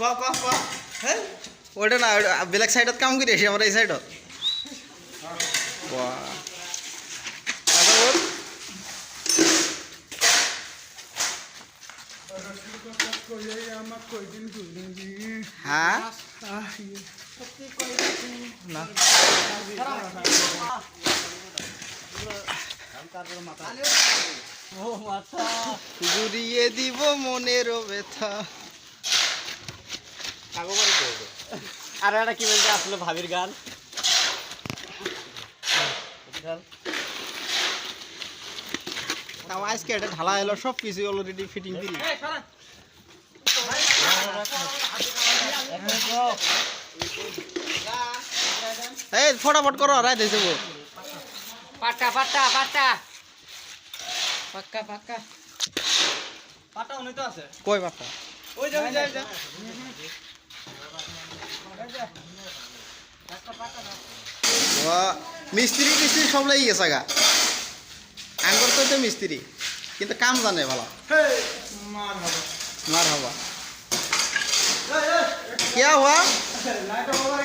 কোৱা কোৱা কোৱা হে ওটা না বেলেগ সাইডত কাম কৰি আছে আমাৰ এই সাইডত। বাহ। তারপর আমাক কৈ আর একটা কি বলছে আসলে ভাবির গান। তাও আজকে এটা ঢালা এলো সব কিছু অলরেডি ফিটিং দিলি। এই ফটাফট করো রাই দিয়েছে গো পাট্টা পাট্টা পাট্টা পাক্কা পাক্কা পাট্টা উনি তো আছে। কই বাপা ওই যা ওই যা। মিস্ত্রি টিস্ত্রি সব লাগি গেছে গা আঙ্গর তো তো মিস্ত্রি কিন্তু কাম জানে ভালো মাৰ হ'ব মার হবা क्या हुआ